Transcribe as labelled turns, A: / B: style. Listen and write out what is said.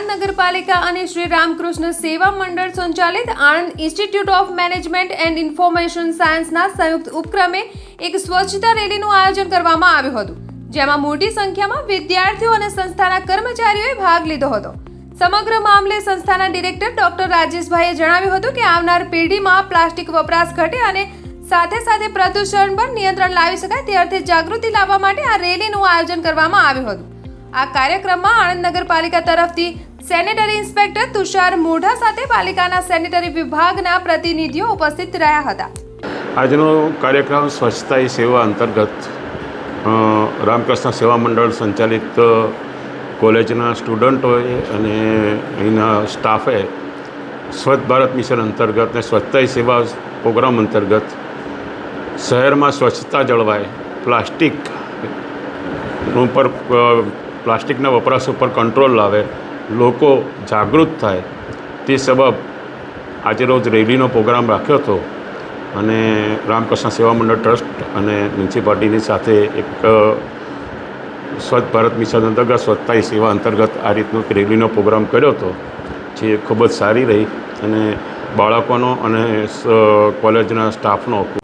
A: આણંદ નગરપાલિકા અને શ્રી રામકૃષ્ણ સેવા મંડળ સંચાલિત Anand institute of management and information સાયન્સના સંયુક્ત ઉપક્રમે એક સ્વચ્છતા રેલીનું આયોજન કરવામાં આવ્યું હતું, જેમાં મોટી સંખ્યામાં વિદ્યાર્થીઓ અને સંસ્થાના કર્મચારીઓએ ભાગ લીધો હતો. સમગ્ર મામલે સંસ્થાના ડિરેક્ટર ડોક્ટર રાજેશભાઈએ જણાવ્યું હતું કે આવનાર પેઢીમાં પ્લાસ્ટિક વપરાશ ઘટે અને સાથે સાથે પ્રદૂષણ પર નિયંત્રણ લાવી શકાય તે અર્થે જાગૃતિ લાવવા માટે આ રેલીનું આયોજન કરવામાં આવ્યું હતું. આ કાર્યક્રમમાં આણંદ નગરપાલિકા તરફથી સેનેટરી ઇન્સ્પેક્ટર તુષાર મોઢા સાથે પાલિકાના સેનેટરી વિભાગના પ્રતિનિધિઓ ઉપસ્થિત રહ્યા હતા.
B: આજનો કાર્યક્રમ સ્વચ્છતા સેવા અંતર્ગત રામકૃષ્ણ સેવા મંડળ સંચાલિત કોલેજના સ્ટુડન્ટોએ અને અહીંના સ્ટાફે સ્વચ્છ ભારત મિશન અંતર્ગત ને સ્વચ્છતા સેવા પ્રોગ્રામ અંતર્ગત શહેરમાં સ્વચ્છતા જળવાય, પ્લાસ્ટિક ઉપર પ્લાસ્ટિકના વપરાશ ઉપર કંટ્રોલ લાવે લોકો જાગૃત થાય તે સબબ આજે રોજ રેલીનો પ્રોગ્રામ રાખ્યો હતો અને રામકૃષ્ણ સેવા મંડળ ટ્રસ્ટ અને મ્યુનિસિપાલિટીની સાથે એક સ્વચ્છ ભારત મિશન અંતર્ગત સ્વચ્છતા સેવા અંતર્ગત આ રીતનો રેલીનો પ્રોગ્રામ કર્યો હતો, જે ખૂબ જ સારી રહી અને બાળકોનો અને કોલેજના સ્ટાફનો